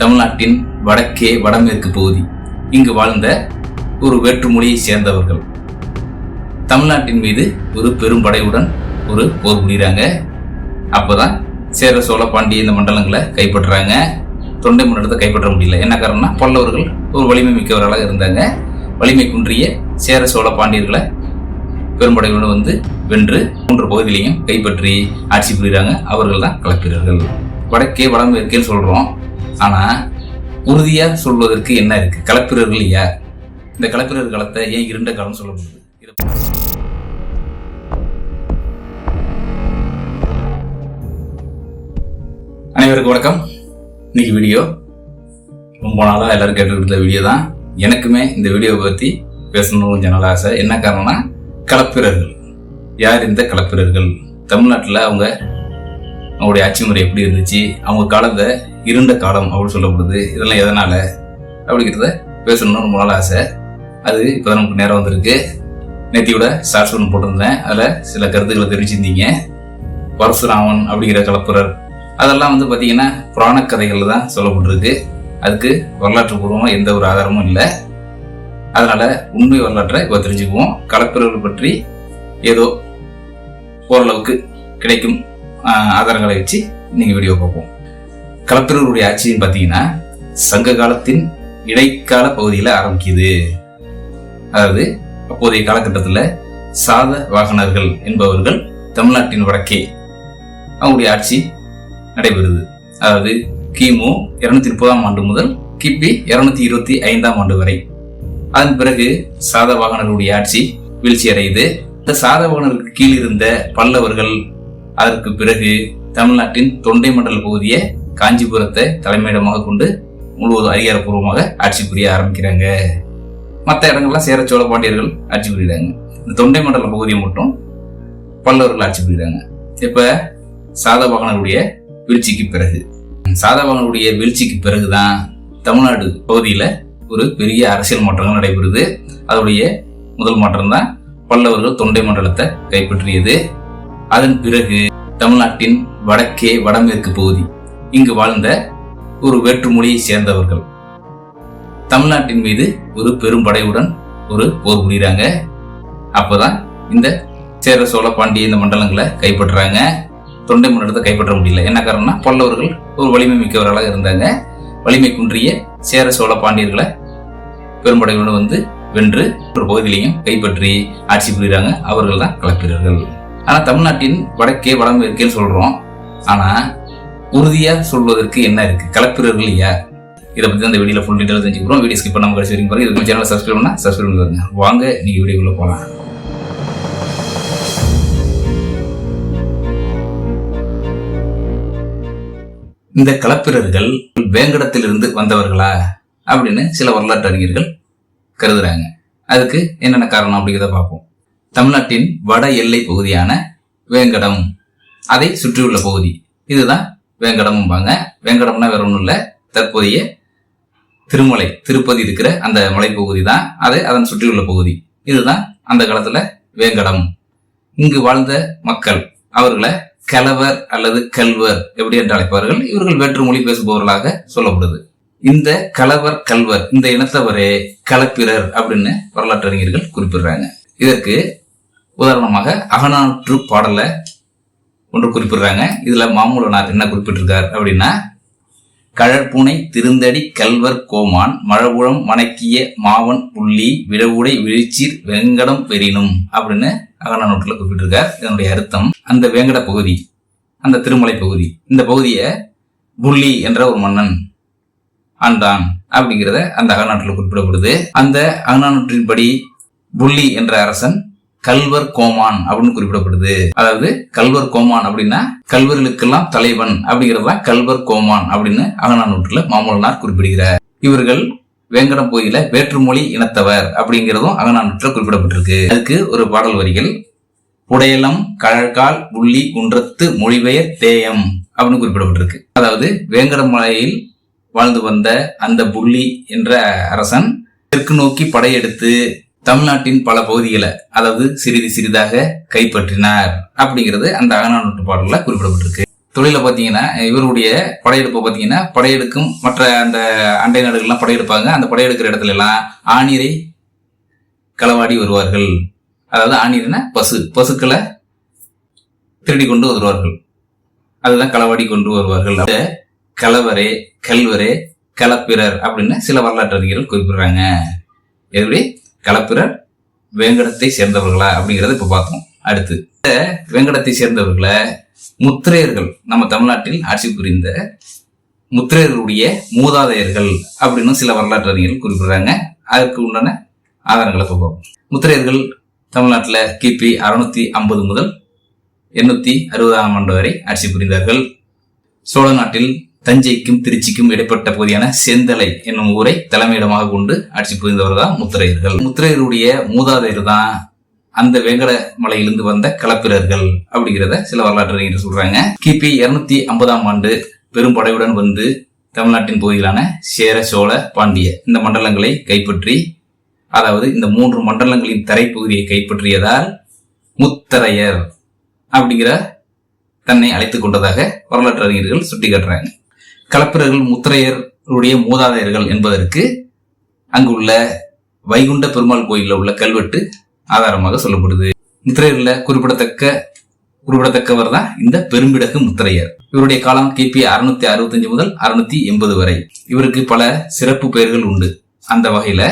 தமிழ்நாட்டின் வடக்கே வடமேற்கு பகுதி. இங்கு வாழ்ந்த ஒரு வேற்றுமொழியை சேர்ந்தவர்கள். தமிழ்நாட்டின் மீது ஒரு பெரும் படையுடன் ஒரு போர் புரியுறாங்க அப்போதான் சேர சோழ பாண்டிய இந்த மண்டலங்களை கைப்பற்றுறாங்க. தொண்டை மண்டலத்தை கைப்பற்ற முடியல. என்ன காரணம்னா பல்லவர்கள் ஒரு வலிமை மிக்கவர்களாக இருந்தாங்க. வலிமை குன்றிய சேர சோழ பாண்டியர்களை பெரும்படையுடன் வந்து வென்று மூன்று பகுதிகளையும் கைப்பற்றி ஆட்சி புரியுறாங்க அவர்கள் தான் கலப்பிரர்கள். வடக்கே வடமேற்கேன்னு சொல்கிறோம் ஆனா உறுதியா சொல்வதற்கு என்ன இருக்கு? கலப்பிரர்கள் யார் இந்த கலப்பிரர் காலத்தை ஏன் இருண்ட காலம் சொல்ல முடியுது? அனைவருக்கும் வணக்கம். இன்னைக்கு வீடியோ ரொம்ப நாளாக எல்லாரும் கேட்டுக்கிட்டு வீடியோ தான். எனக்குமே இந்த வீடியோவை பற்றி பேசணும்னு கொஞ்சம் நல்ல ஆசை. என்ன காரணம்னா கலப்பிரர்கள். யார் இந்த கலப்பிரர்கள்? தமிழ்நாட்டில் அவங்க அவங்களுடைய ஆட்சி முறை எப்படி இருந்துச்சு? அவங்க காலத்தை இருண்ட காலம் அப்படின்னு சொல்லப்படுது. இதெல்லாம் எதனால்? அப்படிங்கிறத பேசணும்னு ரொம்ப நாள் ஆசை. அது இப்போ நமக்கு நேரம் வந்திருக்கு. நேத்தியோட ஷார்ட்ஸ் ஒன்று போட்டிருந்தேன். அதில் சில கருத்துக்களை தெரிவிச்சிருந்தீங்க. பரசுராமன் அப்படிங்கிற கலப்புரர். அதெல்லாம் வந்து பார்த்தீங்கன்னா புராண கதைகளில் தான் சொல்லப்பட்டிருக்கு. அதுக்கு வரலாற்று பூர்வமாக எந்த ஒரு ஆதாரமும் இல்லை. அதனால் உண்மை வரலாற்றை இப்போ தெரிஞ்சுக்குவோம். கலப்பிரர்கள் பற்றி ஏதோ ஓரளவுக்கு கிடைக்கும் ஆதாரங்களை வச்சு இன்னைக்கு வீடியோ பார்ப்போம். களப்பிரருடைய ஆட்சின்னு பார்த்தீங்கன்னா சங்க காலத்தின் இடைக்கால பகுதியில் ஆரம்பிக்குது. அதாவது அப்போதைய காலகட்டத்தில் சாத வாகனர்கள் என்பவர்கள் தமிழ்நாட்டின் வடக்கே அவங்களுடைய ஆட்சி நடைபெறுது. அதாவது கிமு இருநூத்தி முப்பதாம் ஆண்டு முதல் கிபி இருநூத்தி இருபத்தி ஐந்தாம் ஆண்டு வரை. அதன் பிறகு சாத வாகனர்களுடைய ஆட்சி வீழ்ச்சி அடையுது இந்த சாதவாகனருக்கு கீழ் இருந்த பல்லவர்கள் அதற்கு பிறகு தமிழ்நாட்டின் தொண்டை மண்டல பகுதியை காஞ்சிபுரத்தை தலைமையிடமாக கொண்டு முழுவதும் அதிகாரப்பூர்வமாக ஆட்சி புரிய ஆரம்பிக்கிறாங்க. மற்ற இடங்கள்லாம் சேர சோழ பாண்டியர்கள் ஆட்சி புரியுறாங்க. இந்த தொண்டை மண்டல பகுதியை மட்டும் பல்லவர்கள் ஆட்சி புரியுறாங்க. இப்போ சாதவாகனருடைய வீழ்ச்சிக்கு பிறகு சாதவாகனுடைய வீழ்ச்சிக்கு பிறகுதான் தமிழ்நாடு பகுதியில் ஒரு பெரிய அரசியல் மாற்றங்கள் நடைபெறுது. அதோடைய முதல் மாற்றம் தான் பல்லவர்கள் தொண்டை மண்டலத்தை கைப்பற்றியது. அதன் பிறகு தமிழ்நாட்டின் வடக்கே வடமேற்கு பகுதி இங்கு வாழ்ந்த ஒரு வேற்றுமொழியை சேர்ந்தவர்கள். தமிழ்நாட்டின் மீது ஒரு பெரும் படையுடன் ஒரு போர் புரியுறாங்க அப்போதான் இந்த சேர சோழ பாண்டிய இந்த மண்டலங்களை கைப்பற்றுறாங்க. தொண்டை மண்டலத்தை கைப்பற்ற முடியல. என்ன காரணம்னா பல்லவர்கள் ஒரு வலிமை மிக்கவர்களாக இருந்தாங்க. வலிமை குன்றிய சேர சோழ பாண்டியர்களை பெரும்படையுடன் வந்து வென்று ஒரு பகுதியிலையும் கைப்பற்றி ஆட்சி புரியுறாங்க அவர்கள் தான் கலப்பிரர்கள் ஆனா தமிழ்நாட்டின் வடக்கே வடமேற்கேன்னு சொல்றோம். ஆனா உறுதியா சொல்வதற்கு என்ன இருக்கு? கலப்பிரர்கள் யார் இதை பற்றி அந்த வீடியோவில் ஃபுல் டீட்டெயில் தெரிஞ்சுக்கிறோம். வீடியோ ஸ்கிப் பண்ணாமல் கடைசி வரைக்கும் பாருங்க. இதுக்கு சேனல் சப்ஸ்கிரைப் பண்ணால் சப்ஸ்கிரைப் பண்ணுங்க வாங்க நீங்கள் வீடியோக்குள்ளே போகலாம் இந்த கலப்பிரர்கள் வேங்கடத்திலிருந்து வந்தவர்களா? அப்படின்னு சில வரலாற்று அறிஞர்கள் கருதுறாங்க. அதுக்கு என்னென்ன காரணம் அப்படிங்கிறத பார்ப்போம். தமிழ்நாட்டின் வட எல்லை பகுதியான வேங்கடம். அதை சுற்றியுள்ள பகுதி. இதுதான் வேங்கடம்பாங்க. வேங்கடம்னா வேற ஒன்றும் இல்லை. தற்போதைய திருமலை திருப்பதி இருக்கிற அந்த மலைப்பகுதி தான். அது அதன் சுற்றியுள்ள பகுதி. இதுதான் அந்த காலத்துல வேங்கடம். இங்கு வாழ்ந்த மக்கள் அவர்களை கலவர் அல்லது கல்வர் எப்படி என்று அழைப்பார்கள்? இவர்கள் வேற்று மொழி பேசுபவர்களாக சொல்லப்படுது. இந்த கலவர் கல்வர் இந்த இனத்தவரே கலப்பிரர் அப்படின்னு வரலாற்று அறிஞர்கள் குறிப்பிடுறாங்க. இதற்கு உதாரணமாக அகநானூற்று பாடல ஒன்று குறிப்பிடுறாங்க. இதுல மாமூலனார் என்ன குறிப்பிட்டிருக்கார் அப்படின்னா கழற்பூனை திருந்தடி கல்வர் கோமான் மழபுழம் மணக்கிய மாவன் புள்ளி விடவுடை விழிச்சீர் வெங்கடம் பெறினும் அப்படின்னு அகநானூற்றில் குறிப்பிட்டிருக்கார். இதனுடைய அர்த்தம் அந்த வேங்கட பகுதி அந்த திருமலை பகுதி இந்த பகுதியை புள்ளி என்ற ஒரு மன்னன் ஆண்டான் அப்படிங்கிறத அந்த அகநாட்டில் குறிப்பிடப்படுது. அந்த அகநானூற்றின்படி புள்ளி என்ற அரசன் கல்வர் கோமான் அப்படின்னு குறிப்பிடப்படுது. அதாவது கல்வர் கோமான் அப்படின்னா கல்வர்களுக்கெல்லாம் தலைவன் அப்படிங்கிறது கல்வர் கோமான் அப்படின்னு அகநானூற்றுல மாமல்லனார் குறிப்பிடுகிறார். இவர்கள் வேங்கடம் கோயில வேற்றுமொழி இனத்தவர் அப்படிங்கிறதும் அகநானூற்றில் குறிப்பிடப்பட்டிருக்கு. அதுக்கு ஒரு பாடல் வரிகள் புடையலம் கழற்கால் புள்ளி குன்றத்து மொழிபெயர் தேயம் அப்படின்னு குறிப்பிடப்பட்டிருக்கு. அதாவது வேங்கடமலையில் வாழ்ந்து வந்த அந்த புள்ளி என்ற அரசன் தெற்கு நோக்கி படையெடுத்து தமிழ்நாட்டின் பல பகுதிகளை அதாவது சிறிது சிறிதாக கைப்பற்றினார் அப்படிங்கிறது அந்த அகநானூற்று பாடல்ல குறிப்பிடப்பட்டிருக்கு. தொழில பாத்தீங்கன்னா இவருடைய படையெடுப்பை பாத்தீங்கன்னா படையெடுக்கும் மற்ற அந்த அண்டை நாடுகள்லாம் படையெடுப்பாங்க. அந்த படையெடுக்கிற இடத்துல எல்லாம் ஆணிரை களவாடி வருவார்கள். அதாவது ஆணிரைனா பசு பசுக்களை திருடி கொண்டு வருவார்கள். அதுதான் களவாடி கொண்டு வருவார்கள். கலவரே கல்வரே களப்பிரர் அப்படின்னு சில வரலாற்று அறிஞர்கள் குறிப்பிடுறாங்க. எப்படி? கலப்புற வேங்கடத்தை சேர்ந்தவர்களா அப்படிங்கறத இப்ப பார்த்தோம் அடுத்து இந்த வேங்கடத்தை சேர்ந்தவர்களை முத்திரையர்கள் நம்ம தமிழ்நாட்டில் ஆட்சி புரிந்த முத்திரையர்களுடைய மூதாதையர்கள் அப்படின்னு சில வரலாற்று அறிஞர்கள் குறிப்பிடுறாங்க. அதற்கு உண்டான ஆதாரங்களை பார்ப்போம். முத்திரையர்கள் தமிழ்நாட்டில் கிபி அறுநூத்தி ஐம்பது முதல் எண்ணூத்தி அறுபதாம் ஆண்டு வரை ஆட்சி புரிந்தார்கள். சோழ நாட்டில் தஞ்சைக்கும் திருச்சிக்கும் இடைப்பட்ட பகுதியான செந்தலை என்னும் ஊரை தலைமையிடமாக கொண்டு ஆட்சி புரிந்தவர் தான் முத்திரையர்கள். முத்திரையருடைய மூதாதையர் தான் அந்த வேங்கட மலையிலிருந்து வந்த களப்பிரர்கள் அப்படிங்கிறத சில வரலாற்று அறிஞர்கள் சொல்றாங்க. கிபி இருநூத்தி ஐம்பதாம் ஆண்டு பெரும் படையுடன் வந்து தமிழ்நாட்டின் பகுதிகளான சேர சோழ பாண்டிய இந்த மண்டலங்களை கைப்பற்றி அதாவது இந்த மூன்று மண்டலங்களின் தரைப்பகுதியை கைப்பற்றியதால் முத்தரையர் அப்படிங்கிற தன்னை அழைத்துக் கொண்டதாக வரலாற்று அறிஞர்கள் சுட்டிக்காட்டுறாங்க. களப்பிரர்கள் முத்திரையருடைய மூதாதையர்கள் என்பதற்கு அங்குள்ள வைகுண்ட பெருமாள் கோயிலில் உள்ள கல்வெட்டு ஆதாரமாக சொல்லப்படுது. முத்திரையர்ல குறிப்பிடத்தக்க குறிப்பிடத்தக்கவர் தான் இந்த பெரும்பிடகு முத்திரையர். இவருடைய காலம் கிபி அறுநூத்தி அறுபத்தஞ்சு முதல் அறுநூத்தி எண்பது வரை. இவருக்கு பல சிறப்பு பெயர்கள் உண்டு. அந்த வகையில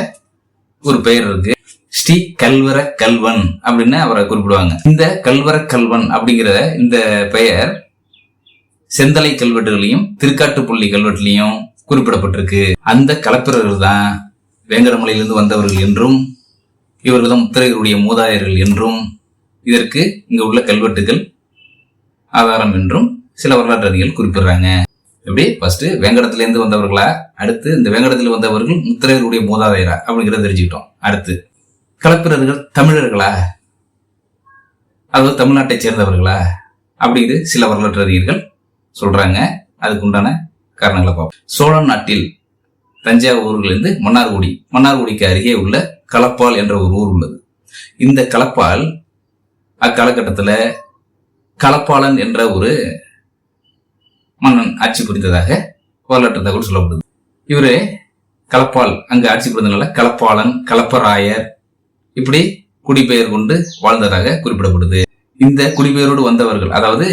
ஒரு பெயர் இருக்கு. ஸ்ரீ கல்வர கல்வன் அப்படின்னு அவரை குறிப்பிடுவாங்க. இந்த கல்வர கல்வன் அப்படிங்கிற இந்த பெயர் செந்தலை கல்வெட்டுகளையும் திருக்காட்டுப்பள்ளி கல்வெட்டுலையும் குறிப்பிடப்பட்டிருக்கு. அந்த கலப்பிரர்கள் தான் வேங்கடமலையிலிருந்து வந்தவர்கள் என்றும் இவர்கள் தான் முத்திரையருடைய மூதாதையர்கள் என்றும் இதற்கு இங்கே உள்ள கல்வெட்டுகள் ஆதாரம் என்றும் சில வரலாற்று அறிஞர்கள் குறிப்பிடுறாங்க. எப்படி? ஃபர்ஸ்ட் வெங்கடத்திலேருந்து வந்தவர்களா? அடுத்து இந்த வேங்கடத்தில் வந்தவர்கள் முத்திரையருடைய மூதாதையரா? அப்படிங்கிறத தெரிஞ்சுக்கிட்டோம். அடுத்து களப்பிரர்கள் தமிழர்களா? அதாவது தமிழ்நாட்டை சேர்ந்தவர்களா? அப்படிங்கிறது சில வரலாற்று அறிஞர்கள் சொல்றாங்க. அதுக்கு உண்டான காரணங்களை பார்ப்போம். சோழ நாட்டில் தஞ்சாவூர்லேருந்து மன்னார்குடி மன்னார்குடிக்கு அருகே உள்ள களப்பால் என்ற ஒரு ஊர் உள்ளது. இந்த களப்பால் அக்காலகட்டத்தில் களப்பாளன் என்ற ஒரு மன்னன் ஆட்சி புரிந்ததாக வரலாற்று தகவல் சொல்லப்படுது. இவர் களப்பால் அங்கு ஆட்சி புரிந்தனால களப்பாளன் களப்பராயர் இப்படி குடிபெயர் கொண்டு வாழ்ந்ததாக குறிப்பிடப்படுது. இந்த குடிபெயரோடு வந்தவர்கள் அதாவது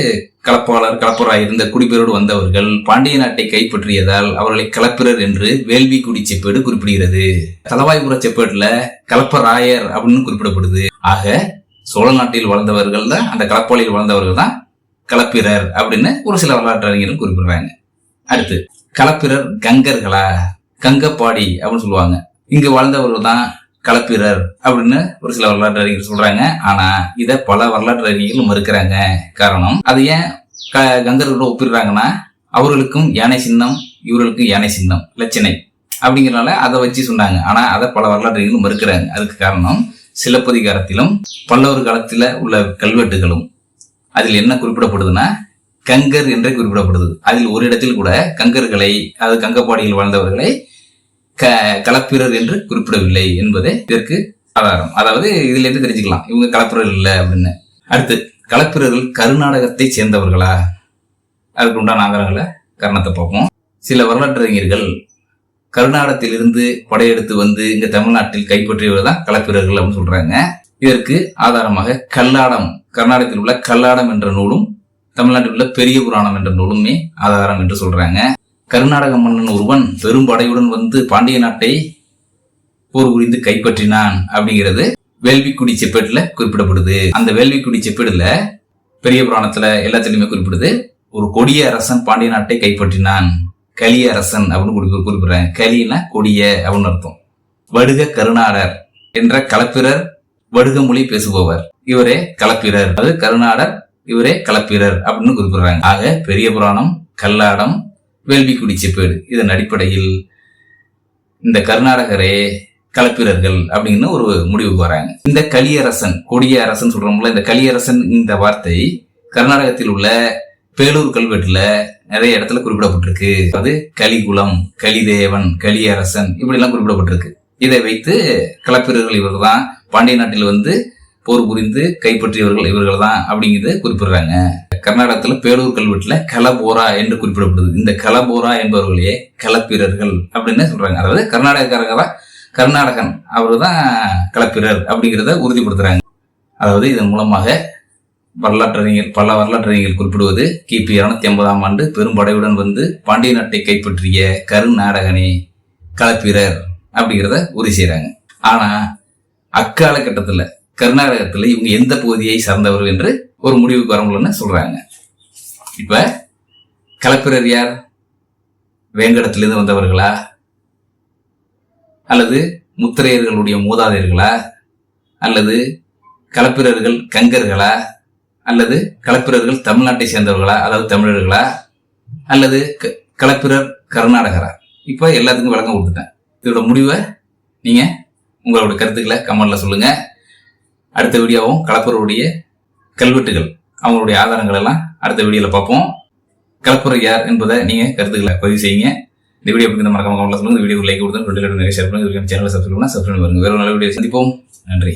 கலப்பாளர் கலப்பராய் இருந்த குடிபெயரோடு வந்தவர்கள் பாண்டிய நாட்டை கைப்பற்றியதால் அவர்களை களப்பிரர் என்று வேள்விக்குடி செப்பேடு குறிப்பிடுகிறது. தலவாய்புர செப்பேடுல கலப்பராயர் அப்படின்னு குறிப்பிடப்படுது. ஆக சோழ நாட்டில் வாழ்ந்தவர்கள் தான் அந்த கலப்பாளியில் வாழ்ந்தவர்கள் தான் களப்பிரர் அப்படின்னு ஒரு சில வரலாற்று அறிஞர்கள் குறிப்பிடுறாங்க. அடுத்து களப்பிரர் கங்கர்களா? கங்கப்பாடி அப்படின்னு சொல்லுவாங்க. இங்க வாழ்ந்தவர்கள் தான் களப்பிரர் அப்படின்னு ஒரு சில வரலாற்று அறிஞர்கள் சொல்றாங்க. ஆனா இத பல வரலாற்று அறிஞர்கள் மறுக்கிறாங்க. காரணம் அது ஏன் க- கங்கர்களோட ஒப்பிடுறாங்கன்னா அவர்களுக்கும் யானை சின்னம் இவர்களுக்கும் யானை சின்னம் லட்சணை அப்படிங்கிறனால அதை வச்சு சொன்னாங்க. ஆனா அதை பல வரலாற்றுகளும் மறுக்கிறாங்க. அதுக்கு காரணம் சிலப்பதிகாரத்திலும் பல்லவர் காலத்துல உள்ள கல்வெட்டுகளும். அதில் என்ன குறிப்பிடப்படுதுன்னா கங்கர் என்றே குறிப்பிடப்படுது. அதில் ஒரு இடத்தில் கூட கங்கர்களை அதாவது கங்கப்பாடியில் வாழ்ந்தவர்களை க கலப்பிரர் என்று குறிப்பிடவில்லை என்பதே இதற்கு ஆதாரம். அதாவது இதுல இருந்து தெரிஞ்சுக்கலாம். இவங்க கலப்பிரர் இல்லை அப்படின்னு. அடுத்து கலப்பிரர்கள் கருநாடகத்தை சேர்ந்தவர்களா? அதுக்கு உண்டான ஆதாரங்களை காரணத்தை பார்ப்போம். சில வரலாற்று அறிஞர்கள் கருநாடகத்திலிருந்து படையெடுத்து வந்து இங்க தமிழ்நாட்டில் கைப்பற்றியவர் தான் கலப்பிரர்கள் அப்படின்னு சொல்றாங்க. இதற்கு ஆதாரமாக கல்லாடம் கர்நாடகத்தில் உள்ள கல்லாடம் என்ற நூலும் தமிழ்நாட்டில் உள்ள பெரிய புராணம் என்ற நூலுமே ஆதாரம் என்று சொல்றாங்க. கர்நாடக மன்னன் ஒருவன் பெரும் படையுடன் வந்து பாண்டிய நாட்டை போர் புரிந்து கைப்பற்றினான் அப்படிங்கிறது வேள்விக்குடி செப்பேட்டில் குறிப்பிடப்படுது. அந்த வேள்விக்குடி செப்பேடுல பெரிய புராணத்துல எல்லாத்துலயுமே குறிப்பிடுது. ஒரு கொடிய அரசன் பாண்டிய நாட்டை கைப்பற்றினான். கலிய அரசன் அப்படின்னு குறிப்பி- குறிப்பிடுறாங்க கலினா கொடிய அப்படின்னு அர்த்தம். வடுக கருணாடர் என்ற களப்பிரர் வடுக மொழி பேசுபவர். இவரே களப்பிரர் அது கருணாடர் இவரே களப்பிரர் அப்படின்னு குறிப்பிடுறாங்க. ஆக பெரிய புராணம் கல்லாடம் வேள்விக்குடி செப்பேடு இதன் அடிப்படையில் இந்த கர்நாடகரே கலப்பிரர்கள் அப்படின்னு ஒரு முடிவுக்கு வராங்க. இந்த கலியரசன் கொடிய அரசன் சொல்றோம்ல இந்த கலியரசன் இந்த வார்த்தை கர்நாடகத்தில் உள்ள பேலூர் கல்வெட்டுல நிறைய இடத்துல குறிப்பிடப்பட்டிருக்கு. அது கலிகுலம் கலிதேவன் கலியரசன் இப்படி எல்லாம் குறிப்பிடப்பட்டிருக்கு. இதை வைத்து கலப்பிரர்கள் தான் பாண்டிய நாட்டில் வந்து போர் புரிந்து கைப்பற்றியவர்கள் இவர்கள் தான் அப்படிங்கிறத குறிப்பிடுறாங்க. கர்நாடகத்துல பேரூர் கல்வெட்டுல கலபோரா என்று குறிப்பிடப்படுது. இந்த கலபோரா என்பவர்களே கலப்பிரர்கள் அப்படின்னு சொல்றாங்க. அதாவது கர்நாடகக்காரங்க தான் கர்நாடகன். அவர் தான் களப்பிரர் அப்படிங்கிறத உறுதிப்படுத்துறாங்க. அதாவது இதன் மூலமாக வரலாற்றறிஞர் பல வரலாற்றறிஞர்கள் குறிப்பிடுவது கிபி இருநூத்தி ஐம்பதாம் ஆண்டு பெரும்படையுடன் வந்து பாண்டிய நாட்டை கைப்பற்றிய கருநாடகனே களப்பிரர் அப்படிங்கிறத உறுதி செய்கிறாங்க ஆனால் அக்காலகட்டத்தில் கர்நாடகத்தில் இவங்க எந்த பகுதியை சார்ந்தவர்கள் என்று ஒரு முடிவுக்கு வர முடியலன்னு சொல்றாங்க. இப்ப களப்பிரர் யார்? வேங்கடத்திலிருந்து வந்தவர்களா? அல்லது முத்திரையர்களுடைய மூதாதையர்களா? அல்லது களப்பிரர்கள் கங்கர்களா? அல்லது களப்பிரர்கள் தமிழ்நாட்டை சேர்ந்தவர்களா? அதாவது தமிழர்களா? அல்லது க- களப்பிரர் கர்நாடகரா? இப்போ எல்லாத்துக்கும் விளக்கம் கொடுத்துட்டேன். இதோட முடிவை நீங்கள் உங்களோட கருத்துக்களை கமெண்டில் சொல்லுங்கள் அடுத்த வீடியோவும் களப்பிரருடைய கல்வெட்டுகள் அவங்களுடைய ஆதாரங்கள் எல்லாம் அடுத்த வீடியோவில் பார்ப்போம். கலப்புரை யார் என்பதை நீங்கள் கருத்துக்களை பதிவு செய்யுங்க. இந்த வீடியோ பத்தி மறக்காம கமெண்ட்ல சொல்லுங்க. இந்த வீடியோ லைக் கொடுத்து டுவெண்ட்டி நிறைய ஷேர் பண்ணுங்க. சேனலை சப்ஸ்கிரைப் பண்ணா சப்ஸ்கிரைப் பண்ணுங்க. வேற நல்ல வீடியோ சந்திப்போம். நன்றி.